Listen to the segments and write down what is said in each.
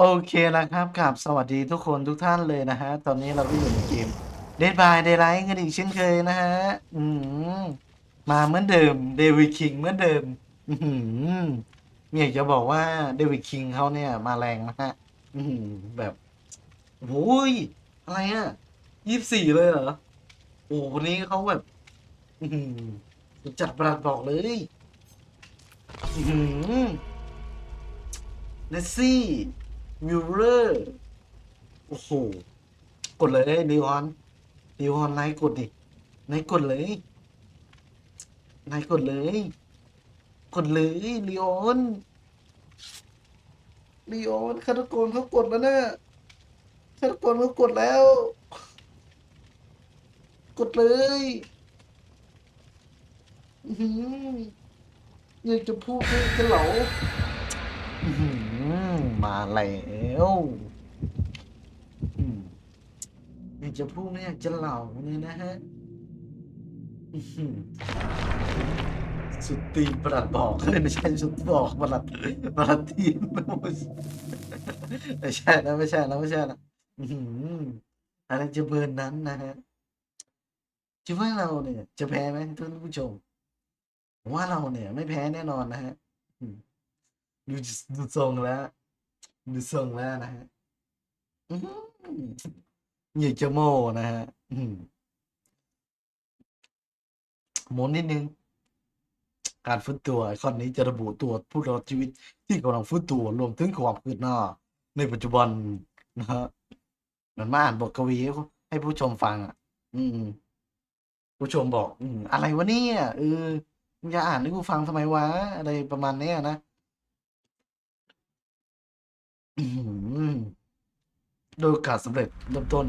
โอเคนะครับกับสวัสดีทุกคนทุกท่านเลยนะฮะ ตอนนี้เราก็อยู่ในเกม Dead by Daylight กันอีกเช่นเคยนะฮะ อืมมาเหมือนเดิมเดวิดคิงเหมือนเดิม อืมอยากจะบอกว่าเดวิดคิงเขาเนี่ยมาแรงนะฮะ อืมแบบโอ้ยอะไรอะยี่สิบสี่เลยเหรอ โอ้คนนี้เขาแบบ อืมจัดประหลัดบอกเลยอืมเนสซี่ มิวเลอร์โอ้โหกดเลยลีออนลีออนไลค์กดดิไลค์กดเลยไลค์กดเลย กดเลยลีออนลีออนฆาตกรเขากดแล้วนะฆาตกรเขากดแล้ว กดเลยอื้อยากจะพูดให้เหลาอื้อหือมา แล้วอืมอยากจะพูดไม่อยากจะเหล่าเนี่ยนะฮะสุดตีนประหลัดบอกเฮ้ยไม่ใช่สุดบอกประหลัดประหลัดทีมไม่ใช่นะไม่ใช่นะไม่ใช่นะอื้อหือะไรจะเบิร์นนั้นนะฮะคิดว่าเราเนี่ย จะแพ้ไหมท่านผู้ชมผมว่าเราเนี่ย ไม่แพ้แน่นอนนะฮะดูดูทรงแล้ว ดูทรงแล้วนะฮะอื้อหืออยากจะโม่นะฮะหือโมนิดนึง การฟื้นตัวไอคอนนี้จะระบุตัวผู้รอดชีวิตที่กำลังฟื้นตัวรวมถึงความคืบหน้าในปัจจุบันนะฮะเหมือนมาอ่านบทกวีให้ผู้ชมฟังอะ อืม ผู้ชมบอก อืม อะไรวะเนี่ยเออมึงจะอ่านให้กูฟังทำไมวะอะไรประมาณเนี้ยนะ โดยโอกาสสำเร็จเริ่มต้น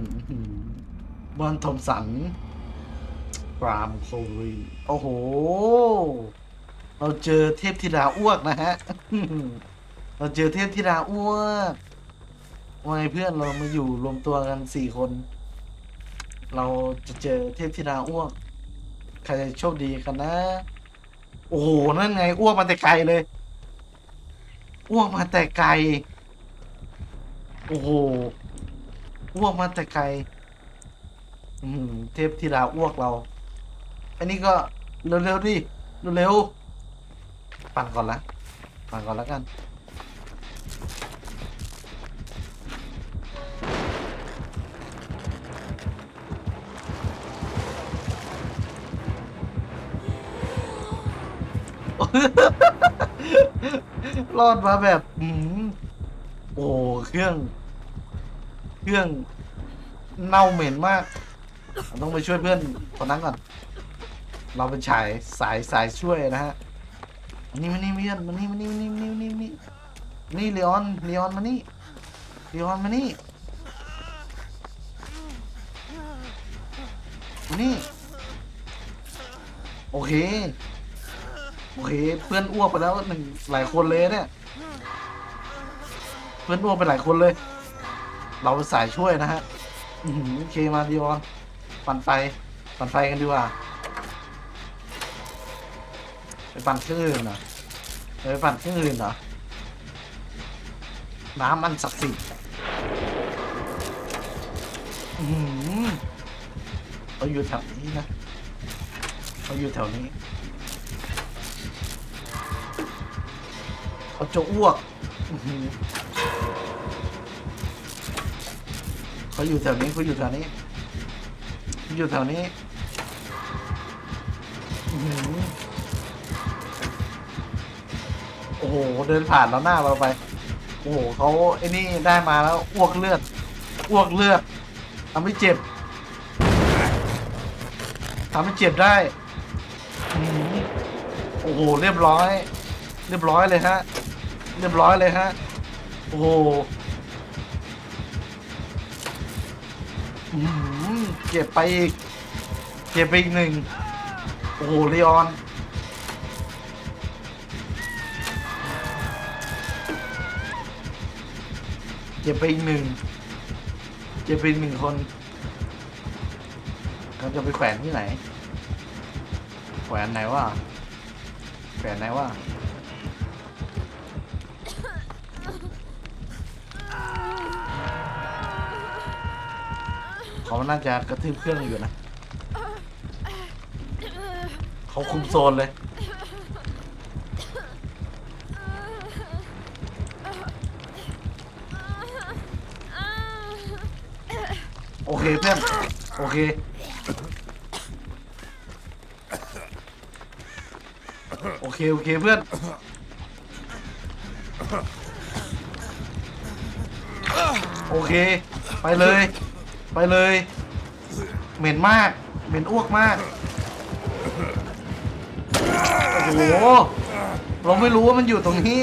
บอนทอมสันปรามโครีโอ้โห เราเจอเทพธิดาอ้วกนะฮะ เราเจอเทพธิดาอ้วกว่าไงเพื่อนเรามาอยู่รวมตัวกันสี่คน เราจะเจอเทพธิดาอ้วก ใครจะโชคดีกันนะ โอ้โห นั่นไงอ้วกมาแต่ไกลเลย อ้วกมาแต่ไกล โอ้โหอ้วกมาแต่ไกลอืมเทพธิดาอ้วกเรา อันนี้ก็เร็วๆดิเร็วๆปั่นก่อนละปั่นก่อนแล้วกัน รอดมาแบบ โอ้ เครื่อง เครื่องเน่าเหม็นมากเราต้องไปช่วยเพื่อนคนนั้นก่อน เราเป็นชายสายสายช่วยนะฮะมานี่มานี่เพื่อนมานี่มานี่มานี่มานี่มานี่มานี่นี่เลออนเลออนมานี่เลออนมานี่มานี่ โอเค โอเค เพื่อนอ้วกไปแล้วหนึ่งหลายคนเลยเนี่ย เพื่อนอ้วกไปหลายคนเลย เราเป็นสายช่วยนะฮะโอเคมาดิออนปั่นไฟปั่นไฟกันดีกว่าไปปั่นเครื่องอื่นเหรอไปปั่นเครื่องอื่นเหรอน้ำมันศักดิ์สิทธิ์อือเราอยู่แถวนี้นะเราอยู่แถวนี้เขาจะอ้วกอ เขาอยู่แถวนี้เขาอยู่แถวนี้ อยู่แถวนี้โอ้โห เดินผ่านแล้วหน้าเราไป โอ้โหเขาไอ้นี่ได้มาแล้วอ้วกเลือด อ้วกเลือดทำให้เจ็บทำให้เจ็บได้ โอ้โห เรียบร้อย เรียบร้อยเลยฮะ เรียบร้อยเลยฮะ โอ้โห อื้อหือเก็บไปอีก เก็บไปอีกหนึ่ง โอ้โหลีออน เก็บไปอีกหนึ่ง เก็บไปอีกหนึ่งคนเราจะไปแขวนที่ไหน แขวนไหนวะ แขวนไหนวะ เขาน่าจะกระทืบเครื่องอยู่นะเขาคุมโซนเลยโอเคเพื่อนโอเคโอเค โอเคเพื่อนโอเค ไปเลย ไปเลย เหม็นมาก เหม็นอ้วกมาก โอ้โห เราไม่รู้ว่ามันอยู่ตรงนี้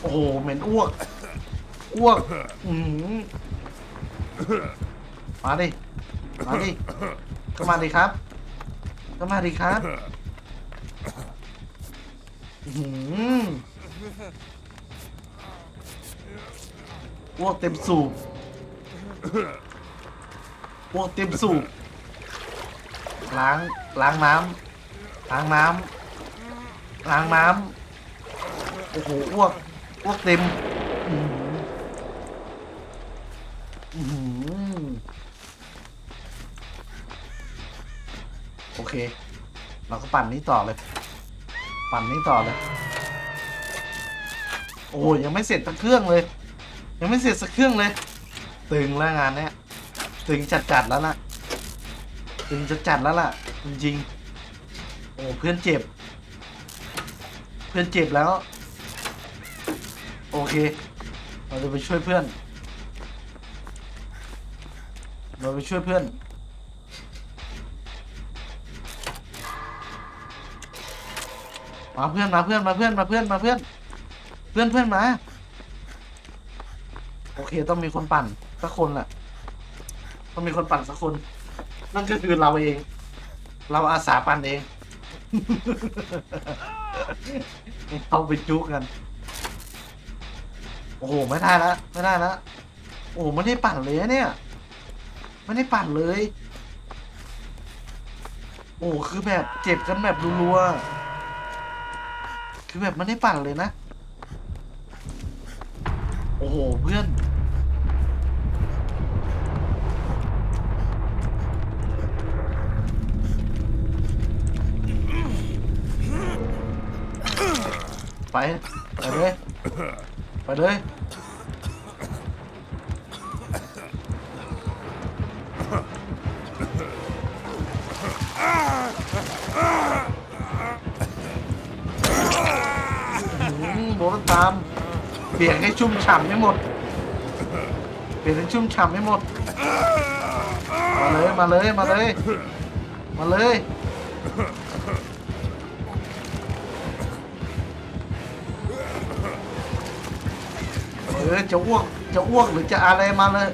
โอ้โห เหม็นอ้วก อ้วก อืมาดิ มาดิ ก็มาดิครับ ก็มาดิครับ อื้อหื อ้วกเต็มสูบอ้วกเต็มสูบล้างล้างน้ำล้างน้ำล้างน้ำโอ้โหอ้วกอ้วกเต็มโอเค เราก็ปั่นนี้ต่อเลย ปั่นนี้ต่อเลย โอ้ยังไม่เสร็จสักเครื่องเลย ยังไม่เสร็จสักเครื่องเลย ตึงแล้วงานเนี้ยตึงจัดจัดแล้วล่ะ ตึงจัดจัดแล้วล่ะ จริงๆโอ้เพื่อนเจ็บ เพื่อนเจ็บแล้ว โอเค เราจะไปช่วยเพื่อน เราไปช่วยเพื่อนมาเพื่อนมาเพื่อนมาเพื่อนมาเพื่อนมาเพื่อน เพื่อนเพื่อนมา โอเค ต้องมีคนปั่นสักคนแหละต้องมีคนปั่นสักคน นั่นก็คือเราเอง เราอาสาปั่นเอง เอาไปจุกกัน โอ้โห ไม่ได้แล้วไม่ได้แล้วโอ้ไม่ได้ปั่นเลยเนี่ย ไม่ได้ปั่นเลย โอ้คือแบบเจ็บกันแบบรัวๆคือแบบไม่ได้ปั่นเลยนะ โอ้โห เพื่อน ไปไปเลยไปเลยอืมโบนตามเปียกให้ชุ่มฉ่ำให้หมดเปียกให้ชุ่มฉ่ำให้หมด มาเลย มาเลย มาเลย มาเลย ออจะอ้วกจะอ้วกหรือจะอะไรมาเลย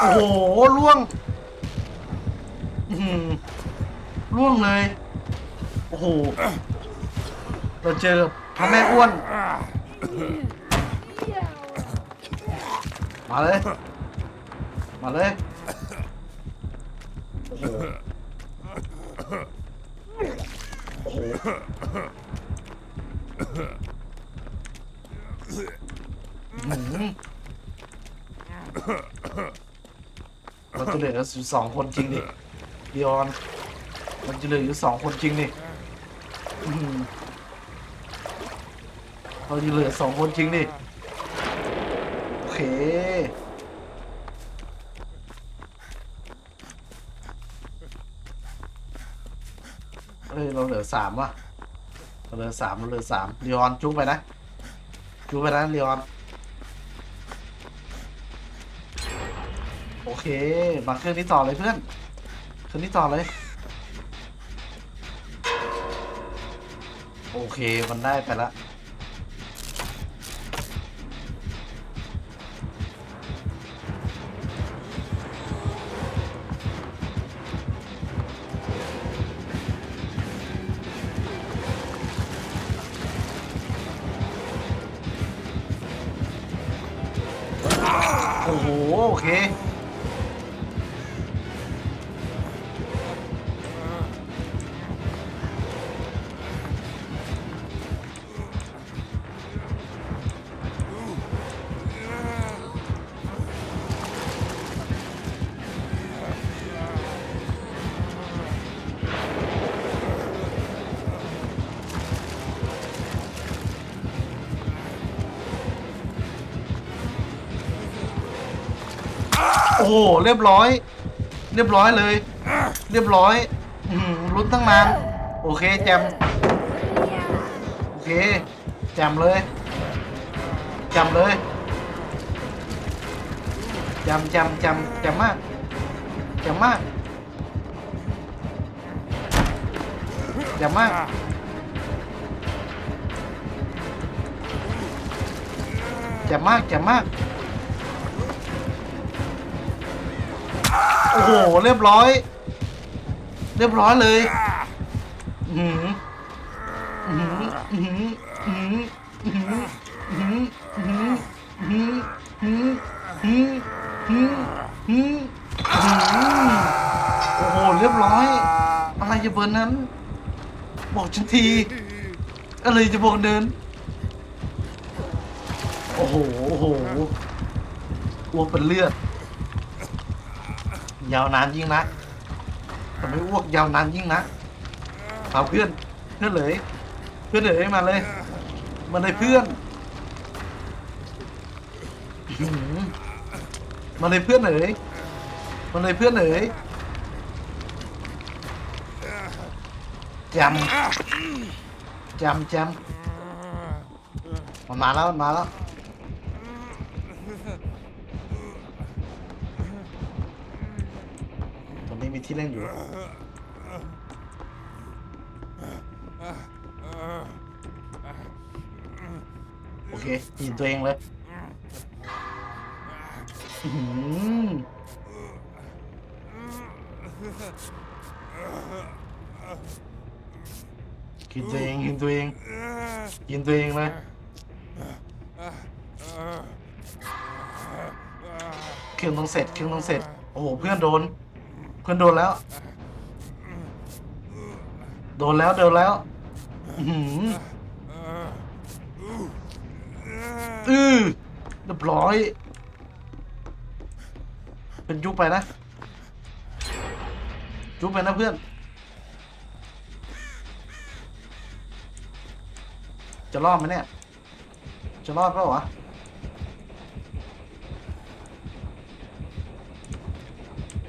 โอ้โหล่วงอื้อหือล่วงเลย โอ้โห เราเจอพระแม่อ้วน มาเลย มาเลย โอ้โหโอ้โห อื้อหือเราจะเหลืออยู่สองคนจริงดิดิออน มันจะเหลืออยู่สองคนจริงดิเราจะเหลือสองคนจริงดิโอเคเอ้ยเราเหลือสามว่ะเราเหลือสามเราเหลือสามเรียอนจุ๊บไปนะ จุ๊บไปนะเรียอนโอเค มาเครื่องนี้ต่อเลยเพื่อน เครื่องนี้ต่อเลย โอเค มันได้ไปละ เค โอ้โห เรียบร้อย เรียบร้อยเลย เรียบร้อยอืมลุ้นตั้งนาน โอเคแจม โอเค แจมเลย แจมเลย แจมแจมแจมแจมมาก แจมมาก แจมมากแจมมากแจมมาก โอ้โห เรียบร้อย เรียบร้อยเลยอือหืออือหืออือหืออือหืออือหืออือหืออือหืออือหืออือหืออือหือโอ้โห เรียบร้อย อะไรจะเบอร์นั้น บอกฉันที อะไรจะบอกเดิน โอ้โห โอ้โหอ้วกเป็นเลือด ยาวนานยิ่งนะทำไมอ้วกยาวนานยิ่งนะเอาเพื่อนเพื่อนเลยเพื่อนเลยมาเลยมาเลยเพื่อนมาเลยเพื่อนเลยมาเลยเพื่อนเลยจำจำจำมันมาแล้วมันมาแล้ว มีที่เล่นอยู่ โอเคยินตัวเองเลยกินตัวเองกินตัวเองกินตัวเองเลยเครื่องต้องเสร็จเครื่องต้องเสร็จ โอ้โห เพื่อนโดน พื่อนโดนแล้ว โดนแล้วโดนแล้วอื้อหืออือเรียบร้อย เป็นยุบไปนะยุบไปนะเพื่อน จะรอดไหมเนี่ย จะรอดเปล่าวะ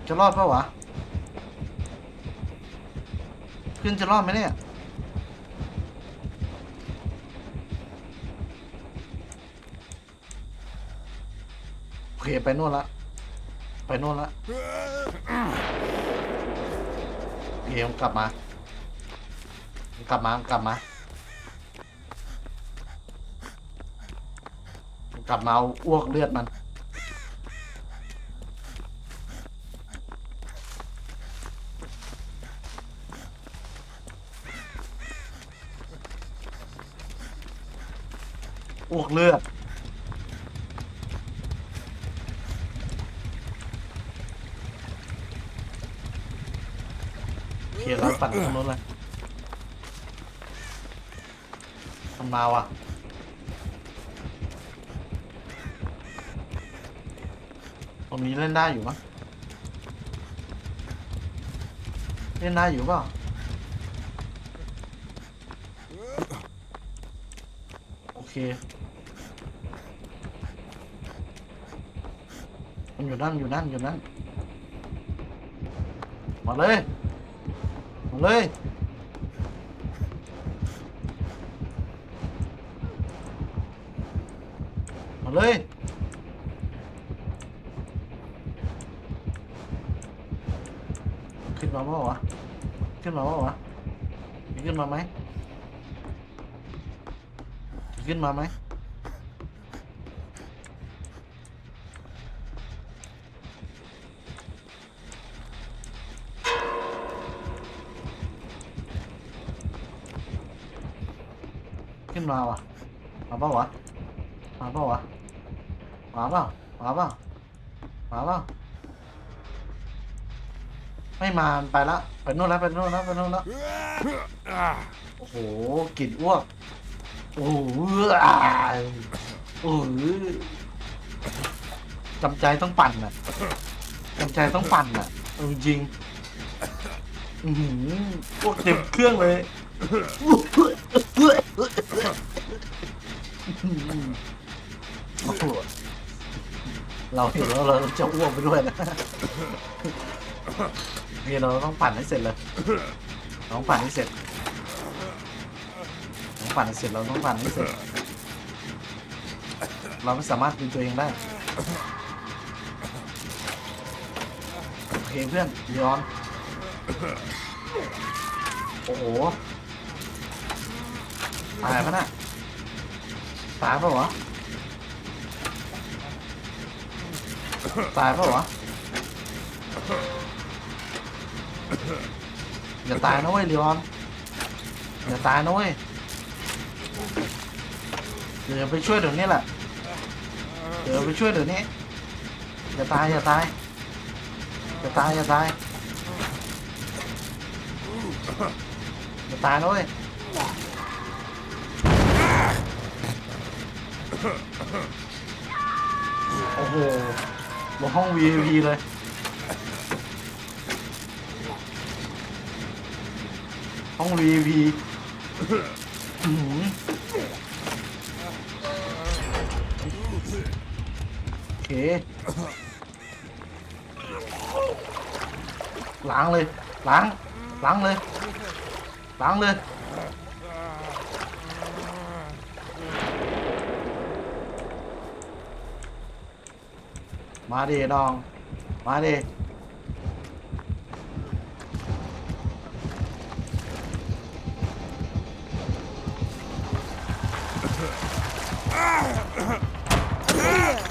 จะรอดเปล่าวะ เพื่อนจะรอดไหมเนี่ยโอเคไปนู่นละ ไปนู่นละโอเคกลับมา กลับมากลับมากลับมาเอาอ้วกเลือดมัน วกเลือดโอเคเราปั่นตรงนู้นเลยมันมาว่ะ ตรงนี้เล่นได้อยู่มั้งเล่นได้อยู่เปล่าโอเค มันอยู่นั่นอยู่นั่นอยู่นั่นมาเลยมาเลยมาเลยขึ้นมาเปล่าวะขึ้นมาเปล่าวะขึ้นมาไหมขึ้นมาไหม มาวะมาเปล่าวะมาเปล่าวะมาเปล่ามาเปล่ามาเปล่าไม่มาไปละไปโน่นแล้วไปโน่นแล้วไปโน่นแล้วโอ้โหกลิ่นอ้วกโอ้โหโอ้โหจำใจต้องปั่นอะจำใจต้องปั่นอะเอาจริงอือหืออ้วกเต็มเครื่องเลย เราเห็นแล้วเราจะอ้วกไปด้วยนะนี่เราต้องปั่นให้เสร็จเลยเราต้องปั่นให้เสร็จเราต้องปั่นให้เสร็จเราต้องปั่นให้เสร็จ เราไม่สามารถดึงตัวเองได้โอเคเพื่อนย้อนโอ้โหตายปะน่ะตายปะวะ ตายปะวะอย่าตายนะเว้ยลีออนอย่าตายนะเว้ยเดี๋ยวไปช่วยเดี๋ยวนี้แหละเดี๋ยวไปช่วยเดี๋ยวนี้อย่าตายอย่าตายอย่าตายอย่าตายอย่าตายนะเว้ยโอ้โห ลงห้อง VIP เลย ห้อง VIP อื้อหือโอเค ล้างเลย ล้าง ล้างเลย ล้างเลย มาดิน้อง มาดิ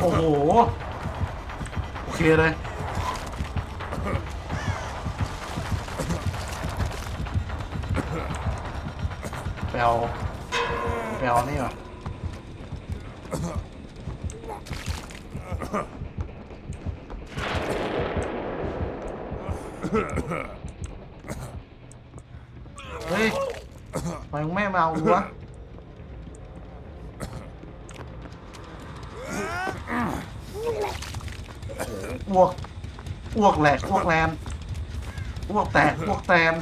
โอ้โห โอเคเลยแปลวแปลวนี่เหรอ เฮ้ยทำไมมึงไม่มาเอากูวะอ้วกอ้วกแหลกอ้วกแรมอ้วกแตกอ้วกแตน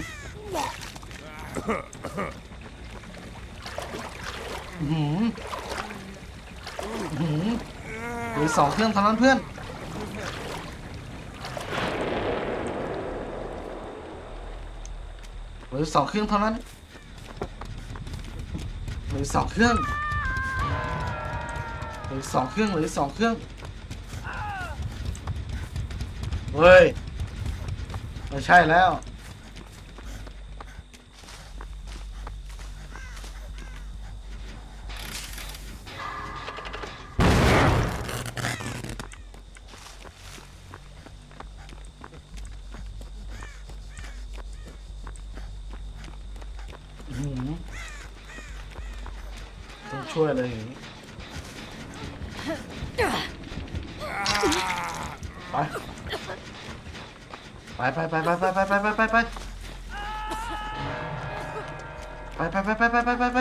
อื้อหืมหืมหรือสองเครื่องเท่านั้นเพื่อน หรือสองเครื่องเท่านั้นหรือสองเครื่องหรือสองเครื่องหรือสองเครื่องเฮ้ยไม่ใช่แล้ว ถ้วยเลยอย่างนี้ไปไปไปไปไปไปไปไปไปไปไปไปไปไปไปไปไปไปไป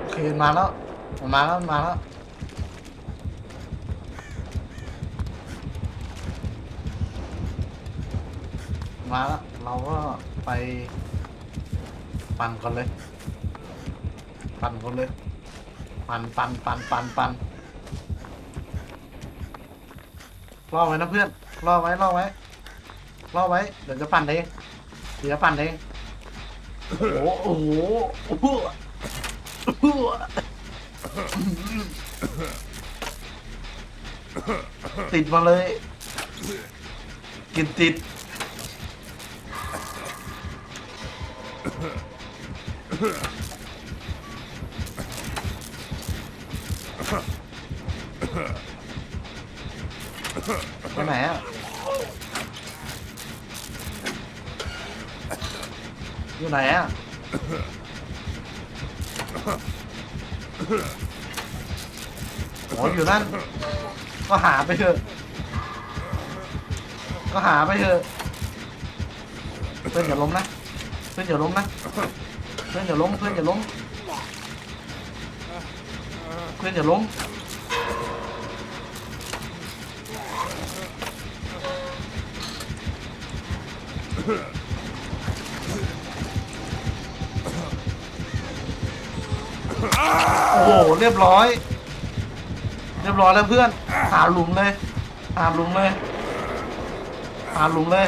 โอเคมาแล้วมันมาแล้วมันมาแล้ว มาแล้วเราก็ไป ปั่นก่อนเลย ปั่นก่อนเลย ปั่นปั่นปั่นปั่นปั่นรอไว้นะเพื่อนรอไว้รอไว้รอไว้ เดี๋ยวจะปั่นเองเดี๋ยวปั่นเองโอ้โหโอ้โหโอ้โหโอ้โหติดมาเลย กินติด ไปไหนอะอยู่ไหนอะโอ้อยู่นั่น ก็หาไปเถอะ ก็หาไปเถอะเพื่อนอย่าล้มนะ พื่อนอย่าล้มนะเพื่อนอย่าล้มเพื่อนอย่าล้มเพื่อนอย่าล้มโอ้โหเรียบร้อย เรียบร้อยแล้วเพื่อนหาหลุมเลยหาหลุมเลยหาหลุมเลย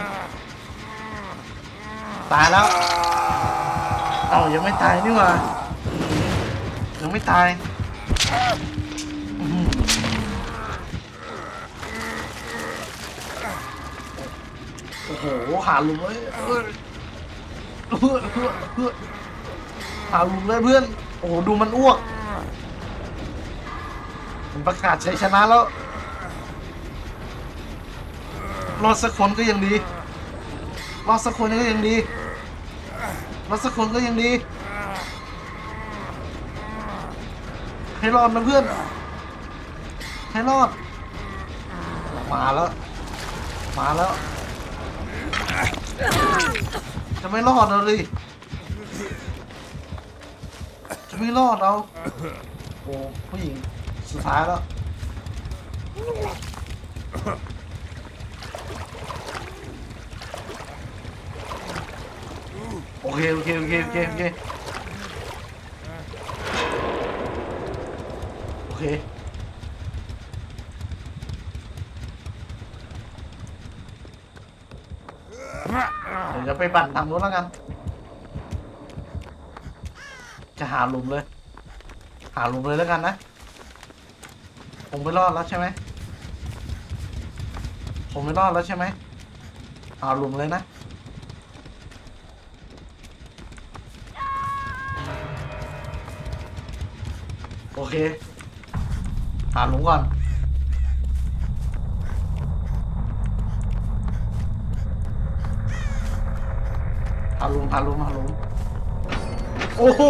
ตายแล้ว เอ้ายังไม่ตายนี่หว่ายังไม่ตายโอ้โหหาลุมเลยเพื่อนเพื่อนเพื่อนหาลุมเลยเพื่อน โอ้โหดูมันอ้วกผมประกาศชัยชนะแล้วรอดสักคนก็ยังดี รอดสักคนก็ยังดีรอดสักคนก็ยังดี ให้รอดนะเพื่อน ให้รอด มาแล้ว มาแล้ว จะไม่รอดเราดิจะไม่รอดเราโอ้ผู้หญิงสุดท้ายแล้ว โอ เคโอเคโอเคโอเคโอเคโอเคเดี๋ยวจะไปปั่นทางนู้นแล้วกัน จะหาหลุมเลย หาหลุมเลยแล้วกันนะ ผมไม่รอดแล้วใช่ไหม ผมไม่รอดแล้วใช่ไหมหาหลุมเลยนะ เค หาหลุมก่อนหาหลุมหาหลุมหาหลุมโอ้โห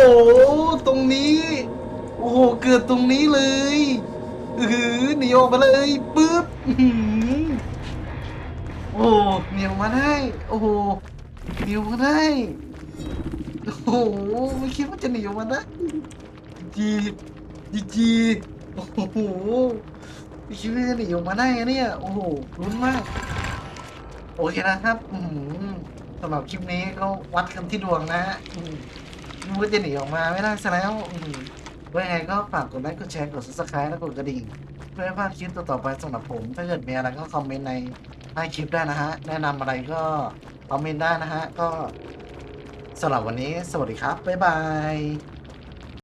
ตรงนี้ โอ้โห เกิดตรงนี้เลยอือหือหนีออกมาเลยปึ๊บโอ้โหหนีออกมาได้ โอ้โหเหนีออกมาได้ โอ้โห ไม่คิดว่าจะหนีออกมาได้จี จีจีโอ้โหไม่คิดว่าจะหนีออกมาได้เนี่ย โอ้โหลุ้นมาก โอเคนะครับอืสำหรับคลิปนี้ก็วัดกันที่ดวงนะฮะอืมดูว่าจะหนีออกมาไม่ได้ซะแล้วว่าไงก็ฝากกดไลค์กดแชร์กด subscribe และกดกระดิ่งเพื่อไม่พลาดคลิปต่อๆไปสำหรับผม ถ้าเกิดมีอะไรก็คอมเมนต์ในใต้คลิปได้นะฮะ แนะนำอะไรก็คอมเมนต์ได้นะฮะ ก็สำหรับวันนี้สวัสดีครับ บ๊ายบาย